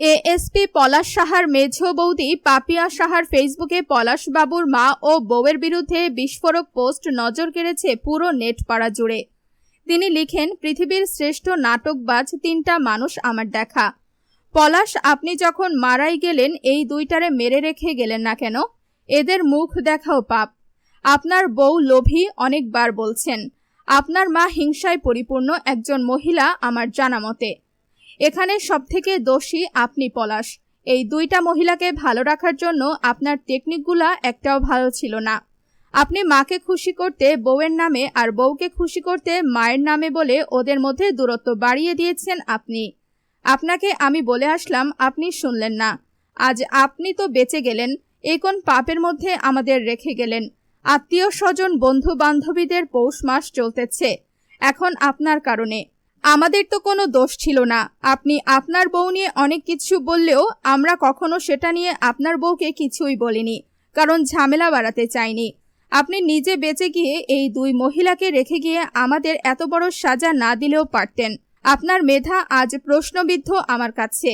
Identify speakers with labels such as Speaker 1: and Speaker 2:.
Speaker 1: ASP পলাশ সাহার মেঝ বৌদি পাপিয়া সাহার ফেসবুকে পলাশ বাবুর মা ও বউয়ের বিরুদ্ধে বিস্ফোরক পোস্ট নজর কেড়েছে পুরো নেট পাড়া জুড়ে। তিনি লিখেন, পৃথিবীর শ্রেষ্ঠ নাটকবাজ তিনটা মানুষ আমার দেখা। পলাশ, আপনি যখন মারাই গেলেন, এই দুইটারে মেরে রেখে গেলেন না কেন? এদের মুখ দেখাও পাপ। আপনার বউ লোভী অনেকবার বলছেন, আপনার মা হিংসায় পরিপূর্ণ একজন মহিলা আমার জানা মতে। এখানে সবথেকে দোষী আপনি পলাশ। এই দুইটা মহিলাকে ভালো রাখার জন্য আপনার টেকনিকগুলা একটাও ভালো ছিল না। আপনি মাকে খুশি করতে বউয়ের নামে আর বউকে খুশি করতে মায়ের নামে বলে ওদের মধ্যে দূরত্ব বাড়িয়ে দিয়েছেন আপনি। আপনাকে আমি বলে আসলাম, আপনি শুনলেন না। আজ আপনি তো বেঁচে গেলেন এই কোন পাপের মধ্যে আমাদের রেখে গেলেন। আত্মীয় স্বজন বন্ধু বান্ধবীদের পৌষ মাস চলতেছে। এখন আপনার কারণে। আমাদের তো কোনো দোষ ছিল না। আপনি আপনার বউ নিয়ে অনেক কিছু বললেও আমরা কখনো সেটা নিয়ে আপনার বউকে কিছুই বলিনি, কারণ ঝামেলা বাড়াতে চাইনি। আপনি নিজে বেঁচে গিয়ে এই দুই মহিলাকে রেখে গিয়ে আমাদের এত বড় সাজা না দিলেও পারতেন। আপনার মেধা আজ প্রশ্নবিদ্ধ আমার কাছে।